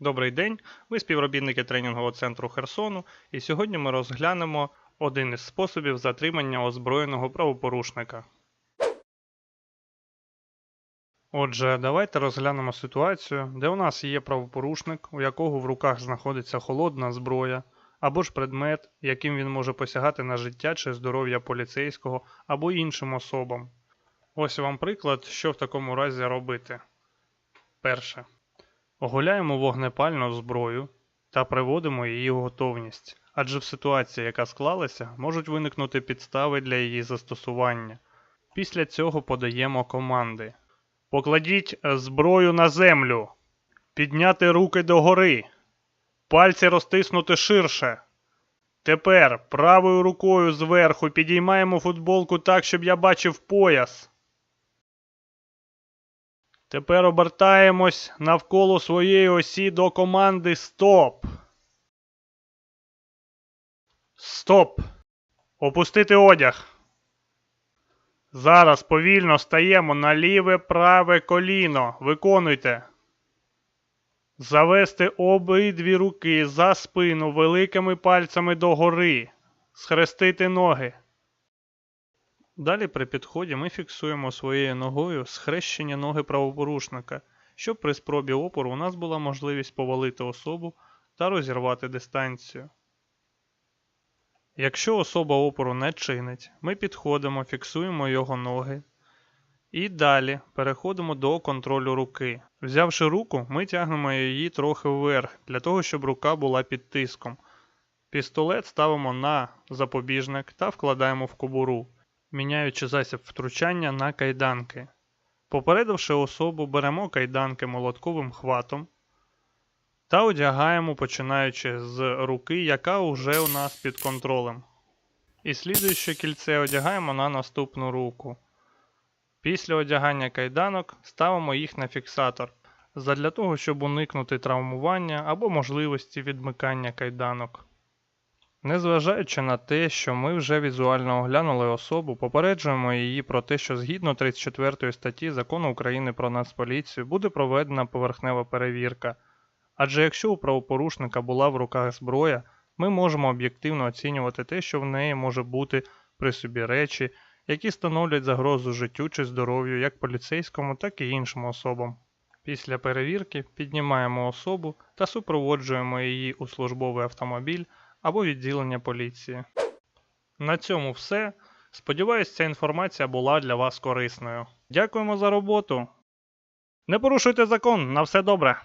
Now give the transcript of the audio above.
Добрий день, ви співробітники тренінгового центру Херсону, і сьогодні ми розглянемо один із способів затримання озброєного правопорушника. Отже, давайте розглянемо ситуацію, де у нас є правопорушник, у якого в руках знаходиться холодна зброя, або ж предмет, яким він може посягати на життя чи здоров'я поліцейського або іншим особам. Ось вам приклад, що в такому разі робити. Перше. Оголяємо вогнепальну зброю та приводимо її в готовність, адже в ситуації, яка склалася, можуть виникнути підстави для її застосування. Після цього подаємо команди. Покладіть е, зброю на землю. Підняти руки догори. Пальці розтиснути ширше. Тепер правою рукою зверху підіймаємо футболку так, щоб я бачив пояс. Тепер обертаємось навколо своєї осі до команди Стоп. Стоп. Опустити одяг. Зараз повільно стаємо на ліве праве коліно. Виконуйте. Завести обидві руки за спину великими пальцями догори. Схрестити ноги. Далі при підході ми фіксуємо своєю ногою схрещення ноги правопорушника, щоб при спробі опору у нас була можливість повалити особу та розірвати дистанцію. Якщо особа опору не чинить, ми підходимо, фіксуємо його ноги і далі переходимо до контролю руки. Взявши руку, ми тягнемо її трохи вверх, для того, щоб рука була під тиском. Пістолет ставимо на запобіжник та вкладаємо в кобуру міняючи засіб втручання на кайданки. Попередивши особу, беремо кайданки молотковим хватом та одягаємо, починаючи з руки, яка вже у нас під контролем. І слідуюче кільце одягаємо на наступну руку. Після одягання кайданок ставимо їх на фіксатор задля того, щоб уникнути травмування або можливості відмикання кайданок. Незважаючи на те, що ми вже візуально оглянули особу, попереджуємо її про те, що згідно 34 статті Закону України про Нацполіцію буде проведена поверхнева перевірка. Адже якщо у правопорушника була в руках зброя, ми можемо об'єктивно оцінювати те, що в неї може бути при собі речі, які становлять загрозу життю чи здоров'ю як поліцейському, так і іншим особам. Після перевірки піднімаємо особу та супроводжуємо її у службовий автомобіль або відділення поліції. На цьому все. Сподіваюсь, ця інформація була для вас корисною. Дякуємо за роботу. Не порушуйте закон, на все добре.